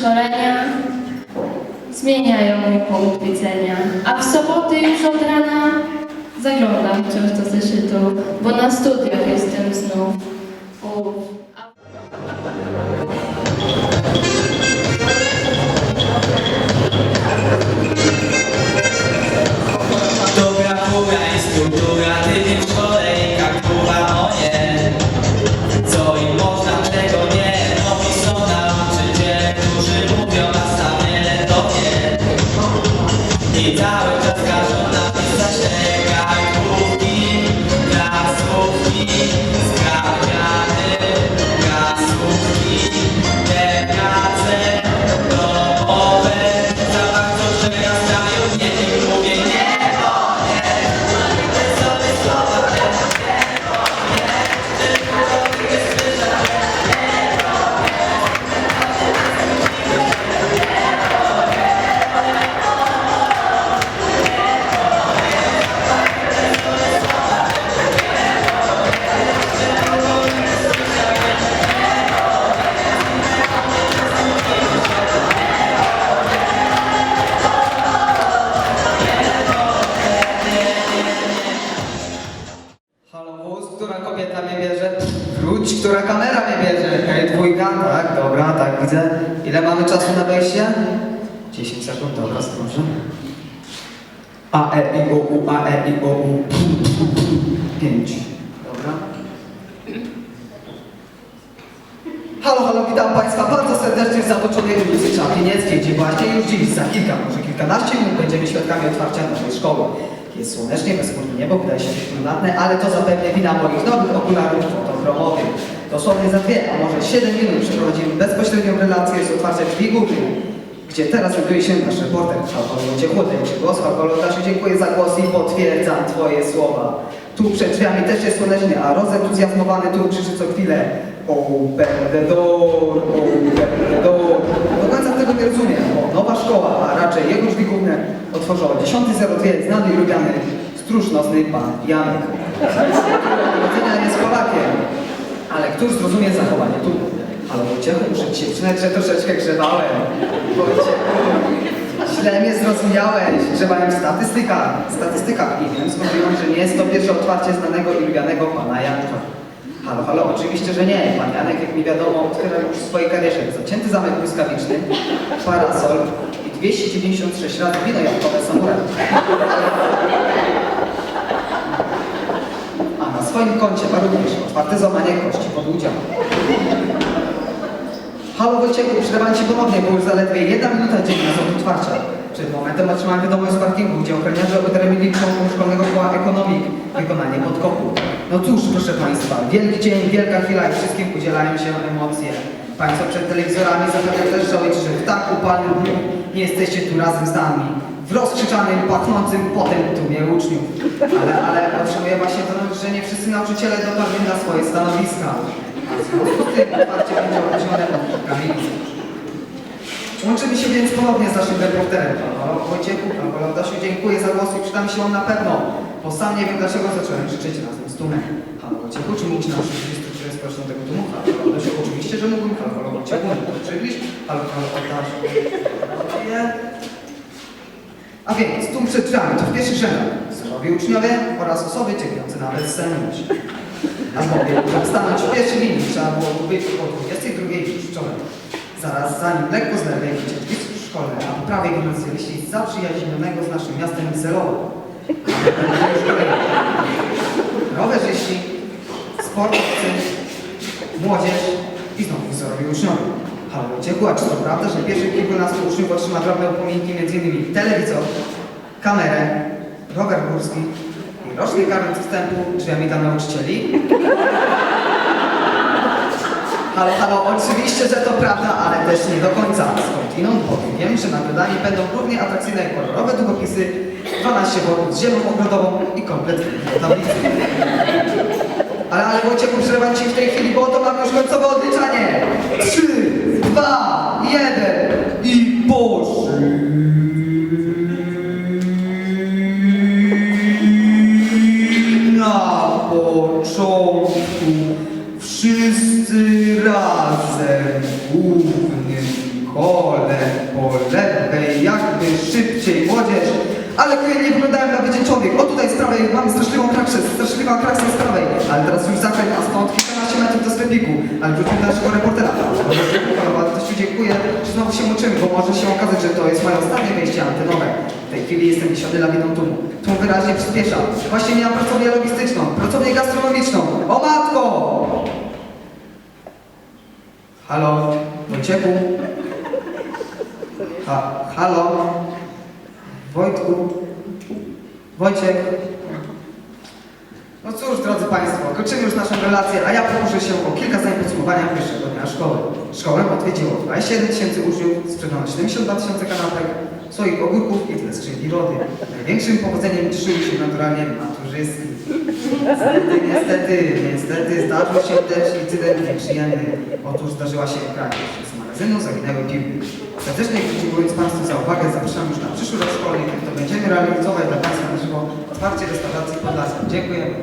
szkolenia zmieniają mój punkt widzenia. A w soboty już od rana zaglądam wciąż do zeszytu, bo na studiach jestem znów. Dobra, tak, widzę. Ile mamy czasu na wejście? 10 sekund, dobra, proszę. A, E, I, O, U, A, E, I, O, U. 5. Dobra. Halo, halo, witam Państwa bardzo serdecznie w zatoczonej ulicy Czapienieckiej, gdzie właśnie już dziś, za kilka, może kilkanaście minut będziemy świadkami otwarcia nowej szkoły. Jest słonecznie, bezchmurne niebo, wydaje się brunatne, ale to zapewne wina moich nowych okularów fotochromowych. Dosłownie za dwie, a może siedem minut przeprowadzimy bezpośrednią relację z otwarcia drzwi głównych, gdzie teraz znajduje się nasz reporter Hałkolo Ciechłotek. Głos Hałkolo Dasiu, dziękuję za głos i potwierdzam Twoje słowa. Tu przed drzwiami też jest słonecznie, a rozentuzjazmowany tu krzyczy co chwilę Open the door, open the door. Tego nie rozumiem, bo nowa szkoła, a raczej jego drzwi główne otworzyło 10.02 znany i lubiany stróż nocny pan Janek. Powodzenia jest Polakiem, ale któż zrozumie zachowanie tu? Ale Wojciechu, muszę ci się przyznać, że troszeczkę grzebałem. Wojciechu, źle mnie zrozumiałeś. Grzebałem w. Statystykach i wiem skąd że nie jest to pierwsze otwarcie znanego i lubianego pana Janka. Halo, halo, oczywiście, że nie. Pan Janek, jak mi wiadomo, otwierał już w swojej karierze zacięty zamek błyskawiczny, parasol i 296 razy wino jabłkowe samuraj. A na swoim koncie ma również otwarte złamanie kości pod udział. Halo Wojciechu, przerywam Ci ponownie, bo już zaledwie jedna minuta dzienna od otwarcia. Przed momentem otrzymałem wiadomość z parkingu, gdzie ochroniarze członków szkolnego koła Economic wykonanie podkopu. No cóż, proszę Państwa, wielki dzień, wielka chwila i wszystkim udzielają się emocje. Państwo przed telewizorami zapewne też żałujecie, że w tak upalnym dniu nie jesteście tu razem z nami. W rozkrzyczanym, pachnącym potem tłumie uczniów. Ale, ale otrzymuję właśnie to, że nie wszyscy nauczyciele dotarli na swoje stanowiska. W związku z tym otwarcie będzie opóźnione kilka minut. Łączymy się więc ponownie z naszym reporterem. Halo, Wojciechu, Halo, Dasiu, dziękuję za głos i przyda mi się on na pewno, bo sam nie wiem dlaczego zacząłem krzyczeć razem z tłumem. Halo, Wojciechu, czy mógł nam przybliżyć strukturę społeczną tego tłumu? Halo, Dasiu, oczywiście, że mógłbym. Halo, Wojciechu, mógł przybliż? Halo, halo, Dasiu. Nie. A więc, tłum przed drzwiami to w pierwszych rzędach surowi uczniowie oraz osoby czekające na bezsenność. A żeby stanąć w pierwszej linii, trzeba było być o 22 już wczoraj. Zaraz zanim lekko zlerwejcie drzwi szkolne, a po prawej gimnazjaliści zaprzyjaźnionego z naszym miastem Zelowo. Rowerzyści, sportowcy, młodzież i znowu wzorowi uczniowie. A czy to prawda, że pierwszych kilkunastu uczniów otrzyma drobne upominki m.in. telewizor, kamerę, rower górski i roczny karnet wstępu drzwiami dla nauczycieli? Halo, halo, oczywiście, że to prawda, ale też nie do końca. Skądinąd bowiem wiem, że nagrodani będą równie atrakcyjne jak kolorowe długopisy, 12 worków z ziemią ogrodową i komplet tablicy. Ale, ale Wojciechu, przerywam Ci w tej chwili, bo oto mam już końcowe odliczanie. 3, 2, 1 i poszły. Kole, polewę, jakby szybciej, młodzież. Ale ja nie wyglądałem na wydzieńczonych. O tutaj z prawej mam straszliwą krakszę, straszliwa kraksa z prawej. Ale teraz już zakręt, a stąd kilkanaście metrów do sklepiku. Ale wróćmy do naszego reportera. Bardzo dziękuję, że znowu się uczymy, bo może się okazać, że to jest moje ostatnie wejście antenowe. W tej chwili jestem wsiady lawiną tłumu. Tłum wyraźnie przyspiesza. Właśnie miałam pracownię logistyczną, pracownię gastronomiczną. O matko! Halo, do ciepu. Ha, halo? Wojtku? Wojciech? No cóż, drodzy Państwo, kończymy już naszą relację, a ja pokuszę się o kilka zdań podsumowania pierwszego dnia szkoły. Szkołę odwiedziło 21 tysięcy uczniów, sprzedano 72 tysiące kanapek, swoich ogórków i tyle skrzyni rody. Największym powodzeniem cieszyły się naturalnie maturzystki. Niestety, niestety, niestety zdarzył się też incydent nieprzyjemny. Otóż zdarzyła się kradzież. Magazynu zaginęły piłki. Serdecznie dziękując Państwu za uwagę, zapraszam już na przyszły rok szkolny, kiedy to będziemy realizować dla Państwa na żywo otwarcie restauracji Podlasia. Dziękujemy.